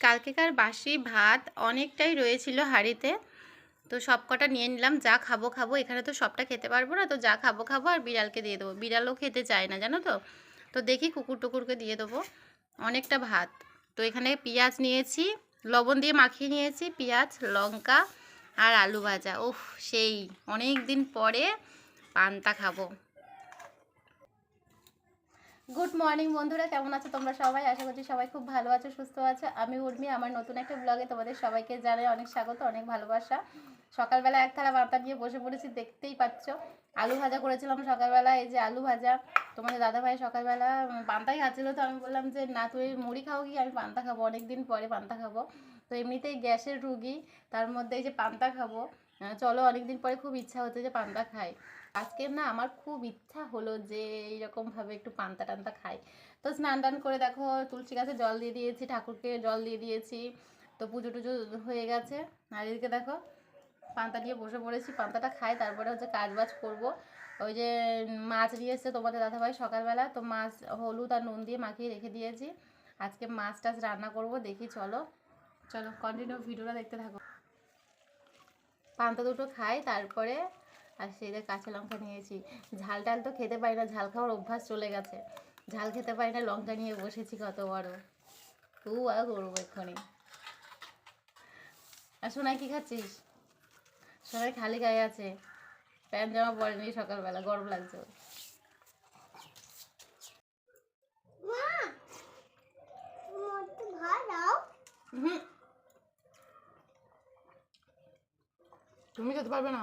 কালকেকার বাসি ভাত অনেকটাই রয়েছিল হাঁড়িতে। তো সব কটা নিয়ে নিলাম, যা খাব খাব। এখানে তো সবটা খেতে পারব না, তো যা খাব খাব আর বিড়ালকে দিয়ে দেবো। বিড়ালও খেতে চায় না, জানো তো? তো দেখি কুকুর টুকুরকে দিয়ে দেবো অনেকটা ভাত। তো এখানে পেঁয়াজ নিয়েছি, লবণ দিয়ে মাখিয়ে নিয়েছি, পেঁয়াজ, লঙ্কা আর আলু ভাজা। উফ, সেই অনেক দিন পরে পান্তা খাব। গুড মর্নিং বন্ধুরা। কেমন আছো তোমরা সবাই? আশা করছি সবাই খুব ভালো আছো, সুস্থ আছো। আমি উর্মি, আমার নতুন একটা ব্লগে তোমাদের সবাইকে জানাই অনেক স্বাগত, অনেক ভালোবাসা। সকালবেলা এক থালা পাতা নিয়ে বসে পড়েছি, দেখতেই পাচ্ছ। আলু ভাজা করেছিলাম সকালবেলা, এই যে আলু ভাজা। তোমাদের দাদাভাই সকালবেলা পান্তাই খাচ্ছিলো তো আমি বললাম যে, না, তুই মুড়ি খাও কি? আমি পান্তা খাব অনেক দিন পরে পান্তা খাব। তো এমনিতেই গ্যাসের রুগী, তার মধ্যে এই যে পান্তা খাব। চলো, অনেকদিন পরে খুব ইচ্ছা হচ্ছে যে পান্তা খাই। আজকে না আমার খুব ইচ্ছা হলো যে এইরকম ভাবে একটু পান্তা টান্তা খাই। তো স্নান টান করে দেখো তুলসী গাছে জল দিয়ে দিয়েছি, ঠাকুরকে জল দিয়ে দিয়েছি। তো পুজো টুজো হয়ে গেছে। আর এদিকে দেখো পান্তা নিয়ে বসে পড়েছি, পান্তাটা খাই, তারপরে হচ্ছে কাজ বাজ করব। ওই যে মাছ নিয়ে এসছে তোমাদের দাদাভাই সকালবেলা, তো মাছ হলুদ আর নুন দিয়ে মাখিয়ে রেখে দিয়েছি। আজকে মাছ টাছ রান্না করব, দেখি চলো। চলো কন্টিনিউ ভিডিওটা দেখতে থাকো। পান্তা দুটো খাই, তারপরে আর সেই যে কাঁচা লঙ্কা নিয়েছি। ঝাল টাল তো খেতে পারি না ঝাল খাওয়ার অভ্যাস চলে গেছে। ঝাল খেতে পারি না লঙ্কা নিয়ে বসেছি কত বড়। তু আর করব এক্ষুনি। আর সোনাই কি খাচ্ছিস? সোনাই খালি গায়ে আছে। প্যান্ট জামা পরেনি সকালবেলা গরম লাগছে। তুমি খেতে পারবে না।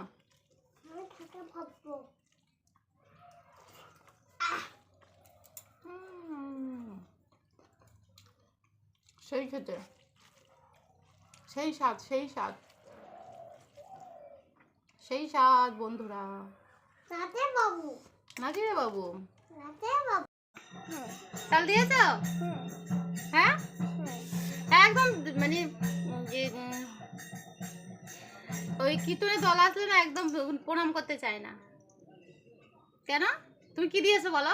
সেই খেতে। সেই স্বাদ সেই স্বাদ। সেই স্বাদ বন্ধুরা। নাকি রে বাবু। চাল দিয়েছ? হ্যাঁ? একদম মানে ওই কীর্তনের দল আসলে না একদম প্রণাম করতে চায় না। কেন? তুমি কি দিয়েছ বলো?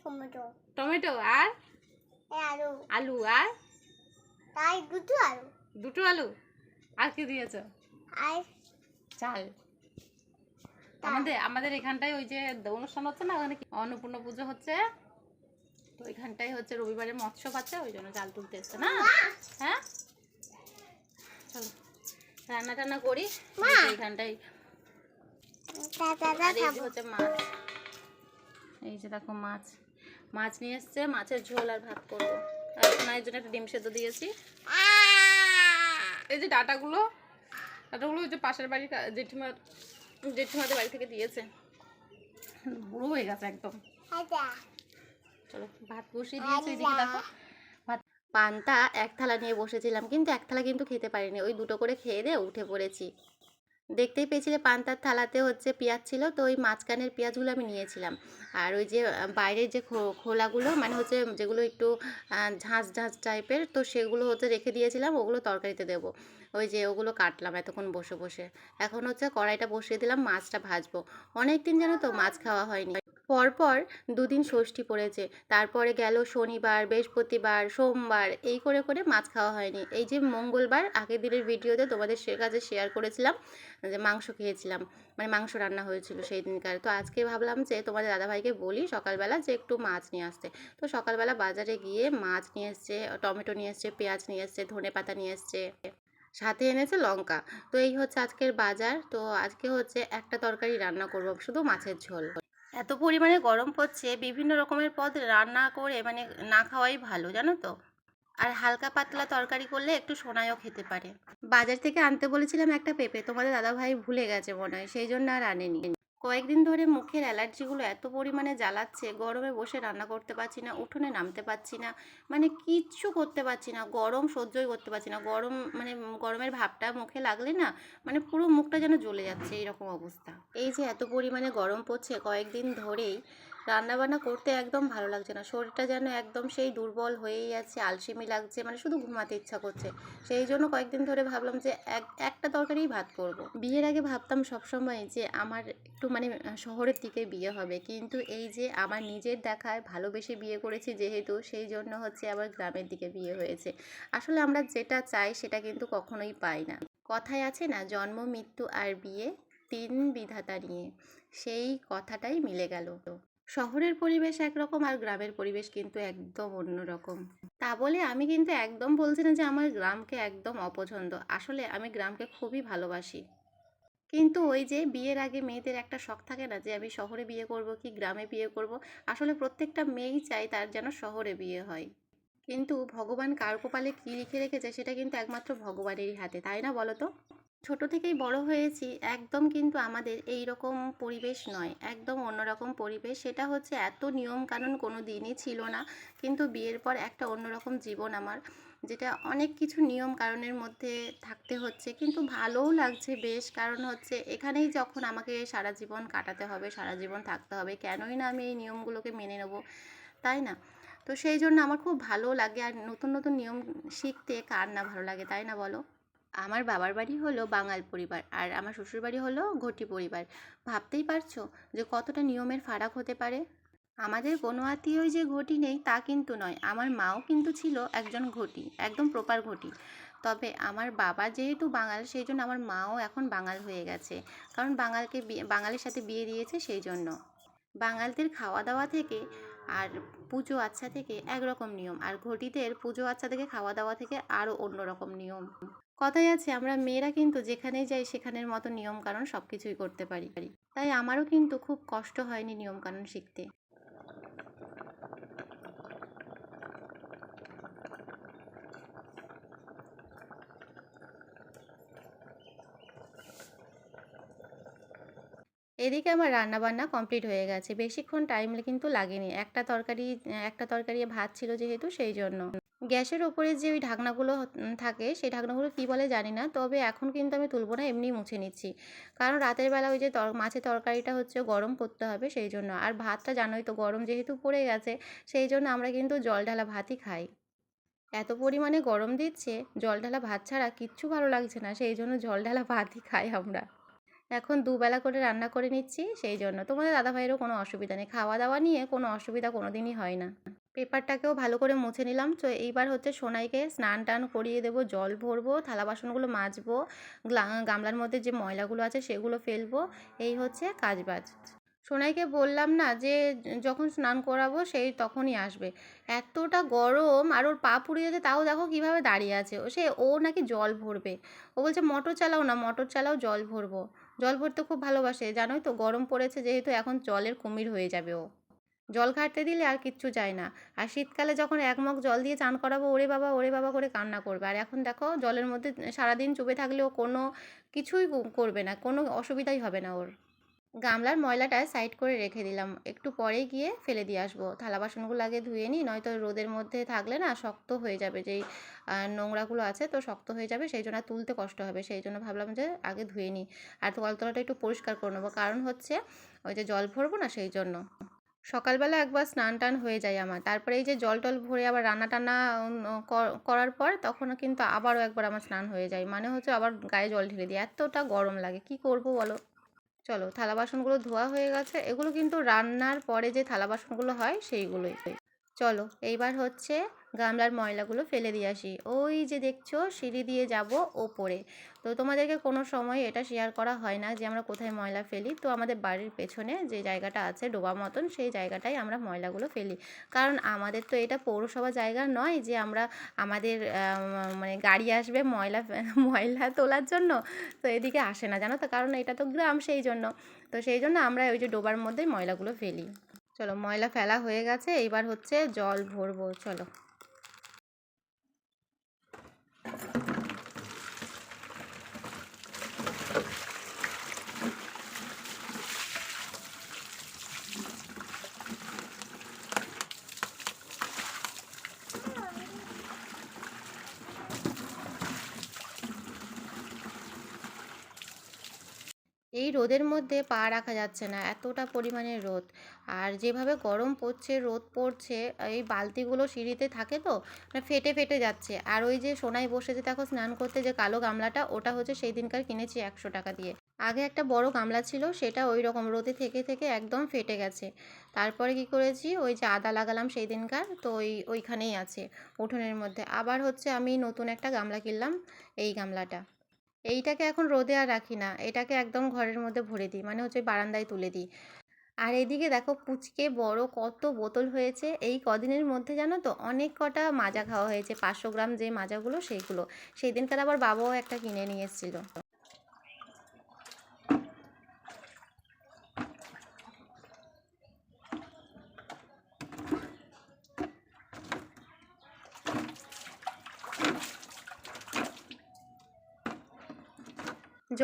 টমেটো। টমেটো আর? আলু। আলু আর? তাই দুটো আলু। দুটো আলু? আর কি দিয়েছ? আর? চাল। আমাদের আমাদের এখানটায় ওই যে অনুষ্ঠান হচ্ছে না ওখানে অন্নপূর্ণ পুজো হচ্ছে। তো এখানটায় হচ্ছে রবিবারে মৎস্য পাচ্ছে ওই জন্য চাল তুলতে এসছে না? হ্যাঁ? চলো। রান্না টান্না করি মা। এই যে এখানটায় দাদা আর এই যে হচ্ছে মাছ। এই যে দেখো মাছ। মাছ নিয়ে এসছে মাছের ঝোল আর ভাত করব। আর সোনাইয়ের জন্য একটা ডিম সেদ্ধ দিয়েছি। এই যে ডাটাগুলো ডাটাগুলো ওই যে পাশের বাড়ির জেঠিমার জেঠিমাদের বাড়ি থেকে দিয়েছে। বুড়ো হয়ে গেছে একদম। চলো ভাত বসিয়ে দিয়েছি এদিকে দেখো। পান্তা এক থালা নিয়ে বসেছিলাম, কিন্তু এক থালা কিন্তু খেতে পারিনি। ওই দুটো করে খেয়ে দিয়ে উঠে পড়েছি। দেখতেই পেয়েছিলে পান্তার থালাতে হচ্ছে পেঁয়াজ ছিল, তো ওই মাঝখানের পেঁয়াজগুলো আমি নিয়েছিলাম। আর ওই যে বাইরের যে খোলাগুলো মানে হচ্ছে যেগুলো একটু ঝাঁঝ ঝাঁঝ টাইপের, তো সেগুলো হচ্ছে রেখে দিয়েছিলাম, ওগুলো তরকারিতে দেবো। ওই যে ওগুলো কাটলাম এতক্ষণ বসে বসে। এখন হচ্ছে কড়াইটা বসিয়ে দিলাম, মাছটা ভাজবো। অনেক দিন জানো তো মাছ খাওয়া হয়নি। পরপর দুদিন ষষ্ঠী পড়েছে। তারপরে গেল শনিবার, বৃহস্পতিবার, সোমবার, এই করে করে মাছ খাওয়া হয়নি। এই যে মঙ্গলবার, আগের দিনের ভিডিওতে তোমাদের সে কাছে শেয়ার করেছিলাম, যে মাংস খেয়েছিলাম মানে মাংস রান্না হয়েছিল সেই দিনকার। তো আজকে ভাবলাম যে তোমাদের দাদাভাইকে বলি, সকালবেলা যে একটু মাছ নিয়ে আসতে। তো সকালবেলা বাজারে গিয়ে মাছ নিয়ে এসছে, টমেটো নিয়ে এসছে, পেঁয়াজ নিয়ে এসছে, ধনে পাতা নিয়ে এসছে, সাথে এনেছে লঙ্কা। তো এই হচ্ছে আজকের বাজার। তো আজকে হচ্ছে একটা তরকারি রান্না করব, শুধু মাছের ঝোল। এত পরিমাণে গরম পড়ছে, বিভিন্ন রকমের পদ রান্না করে মানে না খাওয়াই ভালো, জানো তো? আর হালকা পাতলা তরকারি করলে একটু সোনায়ও খেতে পারে। বাজার থেকে আনতে বলেছিলাম একটা পেঁপে, তোমাদের দাদাভাই ভুলে গেছে মনে হয়, সেই জন্য আর আনেনি। কয়েকদিন ধরে মুখের অ্যালার্জিগুলো এত পরিমাণে জ্বালাচ্ছে, গরমে বসে রান্না করতে পারছি না, উঠোনে নামতে পারছি না মানে কিচ্ছু করতে পারছি না, গরম সহ্যই করতে পারছি না, গরম মানে গরমের ভাবটা মুখে লাগলে না মানে পুরো মুখটা যেন জ্বলে যাচ্ছে এরকম অবস্থা। এই যে এত পরিমাণে গরম পড়ছে, কয়েকদিন ধরেই রান্না বান্না করতে একদম ভালো লাগছে না। শরীরটা যেন একদম সেই দুর্বল হয়েই আছে, আলসেমি লাগছে মানে শুধু ঘুমাতে ইচ্ছা করছে। সেই জন্য কয়েকদিন ধরে ভাবলাম যে এক, একটা তরকারিই ভাত করব। বিয়ের আগে ভাবতাম সবসময় যে আমার একটু মানে শহরের দিকে বিয়ে হবে। কিন্তু এই যে আমার নিজের দেখায় ভালোবেসে বিয়ে করেছি যেহেতু, সেই জন্য হচ্ছে আবার গ্রামের দিকে বিয়ে হয়েছে। আসলে আমরা যেটা চাই সেটা কিন্তু কখনোই পাই না। কথায় আছে না, জন্ম, মৃত্যু আর বিয়ে তিন বিধাতা নিয়ে। সেই কথাটাই মিলে গেল। শহরের পরিবেশ একরকম আর গ্রামের পরিবেশ কিন্তু একদম অন্যরকম। তা বলে আমি কিন্তু একদম বলছি না যে আমার গ্রামকে একদম অপছন্দ। আসলে আমি গ্রামকে খুবই ভালোবাসি। কিন্তু ওই যে বিয়ের আগে মেয়েদের একটা শখ থাকে না যে আমি শহরে বিয়ে করব কি গ্রামে বিয়ে করব? আসলে প্রত্যেকটা মেয়েই চায় তার যেন শহরে বিয়ে হয়। কিন্তু ভগবান কার কপালে কী লিখে রেখেছে সেটা কিন্তু একমাত্র ভগবানেরই হাতে, তাই না বলো তো? ছোট থেকেই বড় হয়েছি একদম কিন্তু আমাদের এই রকম পরিবেশ নয়, একদম অন্যরকম পরিবেশ। সেটা হচ্ছে এত নিয়ম কানুন কোনো দিনই ছিল না, কিন্তু বিয়ের পর একটা অন্যরকম জীবন আমার, যেটা অনেক কিছু নিয়ম কারণের মধ্যে থাকতে হচ্ছে, কিন্তু ভালোও লাগছে বেশ। কারণ হচ্ছে এখানেই যখন আমাকে সারা জীবন কাটাতে হবে, সারা জীবন থাকতে হবে, কেনই না আমি এই নিয়মগুলোকে মেনে নেব, তাই না? তো সেই জন্য আমার খুব ভালো লাগে আর নতুন নতুন নিয়ম শিখতে কার না ভালো লাগে, তাই না বলো? আমার বাবার বাড়ি হলো বাঙাল পরিবার আর আমার শ্বশুর বাড়ি হলো ঘটি পরিবার। ভাবতেই পারছ যে কতটা নিয়মের ফারাক হতে পারে? আমাদের কোনো আত্মীয়ই যে ঘটি নেই তা কিন্তু নয়, আমার মাও কিন্তু ছিল একজন ঘটি, একদম প্রপার ঘটি। তবে আমার বাবা যেহেতু বাঙাল, সেই জন্য আমার মাও এখন বাঙাল হয়ে গেছে। কারণ বাঙালকে বাঙালির সাথে বিয়ে দিয়েছে সেই জন্য। বাঙালদের খাওয়া দাওয়া থেকে আর পুজো আচ্ছা থেকে একরকম নিয়ম। আর ঘটিদের পুজো আচ্ছা থেকে খাওয়া দাওয়া থেকে আরও অন্যরকম নিয়ম। কথাই আছে, আমরা মেয়েরা কিন্তু যেখানেই যাই সেখানের মতো নিয়মকানুন সব কিছুই করতে পারি। তাই আমারও কিন্তু খুব কষ্ট হয়নি নিয়মকানুন শিখতে। এদিকে আমার রান্না বান্না কমপ্লিট হয়ে গেছে। বেশিক্ষণ টাইম কিন্তু লাগেনি। একটা তরকারি একটা তরকারি ভাত ছিল যেহেতু সেই জন্য। গ্যাসের ওপরে যে ওই ঢাকনাগুলো থাকে, সেই ঢাকনাগুলো কী বলে জানি না, তবে এখন কিন্তু আমি তুলবো না, এমনি মুছে নিচ্ছি। কারণ রাতের বেলা ওই যে তর, মাছের তরকারিটা হচ্ছে গরম করতে হবে সেই জন্য। আর ভাতটা জানোই তো গরম যেহেতু পড়ে গেছে, সেই জন্য আমরা কিন্তু জল ঢালা ভাতই খাই। এত পরিমাণে গরম দিচ্ছে, জল ঢালা ভাত ছাড়া কিচ্ছু ভালো লাগছে না, সেই জন্য জল ঢালা ভাতই খাই আমরা। এখন দুবেলা করে রান্না করে নিচ্ছি, সেই জন্য। তোমাদের দাদাভাইয়েরও কোনো অসুবিধা নেই। খাওয়া দাওয়া নিয়ে কোনো অসুবিধা কোনো দিনই হয় না। পেপারটাকেও ভালো করে মুছে নিলাম। তো এইবার হচ্ছে সোনাইকে স্নান টান করিয়ে দেবো, জল ভরবো, থালা বাসনগুলো মাজবো গামলার মধ্যে যে ময়লাগুলো আছে সেগুলো ফেলব। এই হচ্ছে কাজবাজ। সোনাইকে বললাম না যে, যখন স্নান করাবো সেই তখনই আসবে। এতটা গরম আর ওর পা পুড়িয়ে যাচ্ছে তাও দেখো কীভাবে দাঁড়িয়ে আছে। ও সে ও নাকি জল ভরবে। ও বলছে, মোটর চালাও না, মোটর চালাও, জল ভরবো। জল ভরতে খুব ভালোবাসে। জানোই তো, গরম পড়েছে যেহেতু এখন জলের কুমির হয়ে যাবে ও। জল ঘাটতে দিলে আর কিচ্ছু যায় না। আর শীতকালে যখন এক মগ জল দিয়ে চান করাবো, ওরে বাবা ওরে বাবা করে কান্না করবে। আর এখন দেখো, জলের মধ্যে সারাদিন চুপে থাকলেও কোনো কিছুই করবে না, কোনো অসুবিধাই হবে না ওর। গামলার ময়লাটা সাইড করে রেখে দিলাম। একটু পরে গিয়ে ফেলে দিয়ে আসব। থালা বাসনগুলো আগে ধুয়ে নিই, নয়তো রোদের মধ্যে থাকলে না শক্ত হয়ে যাবে। যেই নোংরাগুলো আছে তো শক্ত হয়ে যাবে, সেই জন্য তুলতে কষ্ট হবে। সেই জন্য ভাবলাম যে আগে ধুয়ে নিই। আর তো কলতলাটা একটু পরিষ্কার করে নেব। কারণ হচ্ছে ওই যে জল ভরবো না সেই জন্য। সকালবেলা একবার স্নান টান হয়ে যায় আমার। তারপরে এই যে জল টল ভরে আবার রান্না টান্না কর- করার পর তখন কিন্তু আবারও একবার আমার স্নান হয়ে যায়। মানে হচ্ছে আবার গায়ে জল ঢেলে দিই। এতটা গরম লাগে। কি করব বলো? চলো থালা বাসনগুলো ধোয়া হয়ে গেছে। এগুলো কিন্তু রান্নার পরে যে থালা বাসনগুলো হয় সেইগুলোই। চলো, এইবার হচ্ছে গামলার ময়লাগুলো ফেলে দিয়ে আসি। ওই যে দেখছ, সিঁড়ি দিয়ে যাব ওপরে। তো তোমাদেরকে কোনো সময় এটা শেয়ার করা হয় না যে আমরা কোথায় ময়লা ফেলি। তো আমাদের বাড়ির পেছনে যে জায়গাটা আছে ডোবা মতন, সেই জায়গাটাই আমরা ময়লাগুলো ফেলি। কারণ আমাদের তো এটা পৌরসভা জায়গা নয় যে আমরা আমাদের মানে গাড়ি আসবে ময়লা ময়লা তোলার জন্য। তো এদিকে আসে না, জানো তো? কারণ এটা তো গ্রাম সেই জন্য। তো সেই জন্য আমরা ওই যে ডোবার মধ্যেই ময়লাগুলো ফেলি। চলো, ময়লা ফেলা হয়ে গেছে। এইবার হচ্ছে জল ভরবো। চলো। এই রোদের মধ্যে পা রাখা যাচ্ছে না, এতটা পরিমাণে রোদ। আর যেভাবে গরম পড়ছে, রোদ পড়ছে, এই বালতিগুলো সিঁড়িতে থাকে তো মানে ফেটে ফেটে যাচ্ছে। আর ওই যে সোনায় বসেছে দেখো স্নান করতে যে কালো গামলাটা, ওটা হচ্ছে সেই দিনকার কিনেছি একশো টাকা দিয়ে। আগে একটা বড় গামলা ছিল, সেটা ওই রকম রোদে থেকে থেকে একদম ফেটে গেছে। তারপরে কি করেছি, ওই যে আদা লাগালাম সেই দিনকার তো ওই ওইখানেই আছে উঠোনের মধ্যে। আবার হচ্ছে আমি নতুন একটা গামলা কিনলাম, এই গামলাটা। এইটাকে এখন রোদে আর রাখি না। এটাকে একদম ঘরের মধ্যে ভরে দিই। মানে হচ্ছে বারান্দায় তুলে দিই। আর এদিকে দেখো পুচকে বড় কত বোতল হয়েছে। এই কদিনের মধ্যে জানো তো অনেক কটা মাজা খাওয়া হয়েছে। পাঁচশো গ্রাম যে মাজাগুলো সেইগুলো। সেই দিনকার আবার বাবাও একটা কিনে নিয়ে এসেছিল।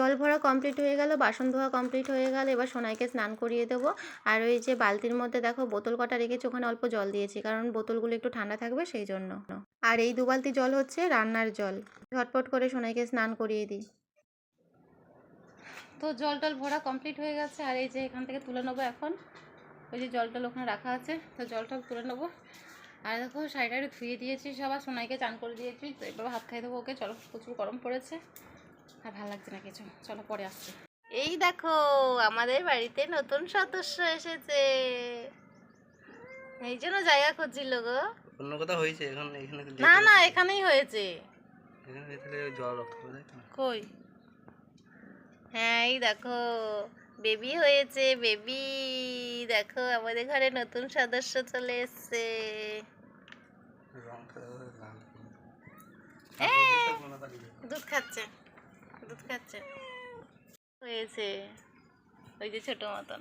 জল ভরা কমপ্লিট হয়ে গেল, বাসন ধোয়া কমপ্লিট হয়ে গেল, এবার সোনাইকে স্নান করিয়ে দেবো। আর ওই যে বালতির মধ্যে দেখো বোতল কটা রেখেছি, ওখানে অল্প জল দিয়েছি, কারণ বোতলগুলো একটু ঠান্ডা থাকবে সেই জন্য। আর এই দু বালতি জল হচ্ছে রান্নার জল। ঝটপট করে সোনাইকে স্নান করিয়ে দিই। তো জল টল ভরা কমপ্লিট হয়ে গেছে, আর এই যে এখান থেকে তুলে নেব এখন। ওই যে জল টল ওখানে রাখা আছে, তো জল টল তুলে নেব। আর দেখো শাড়িটা ধুয়ে দিয়েছি সবার সোনাইকে চান করে দিয়েছি, তো এবার ভাত খাই দেবো ওকে। চলো প্রচুর গরম পড়েছে। আর ভালো লাগছে না কিছু। চলো পরে আসছে। এই দেখো আমাদের বাড়িতে নতুন সদস্য এসেছে। এই জন্য জায়গা খুঁজছিল গো। অন্য কথা হয়েছে? এখন এখানে না না এখানেই হয়েছে। জল? কই? হ্যাঁ এই দেখো বেবি হয়েছে বেবি। দেখো আমাদের ঘরে নতুন সদস্য চলে এসছে। যাবে। দুধ খাচ্ছে। দুধ খাচ্ছে। হয়েছে ওই যে ছোটো মতন।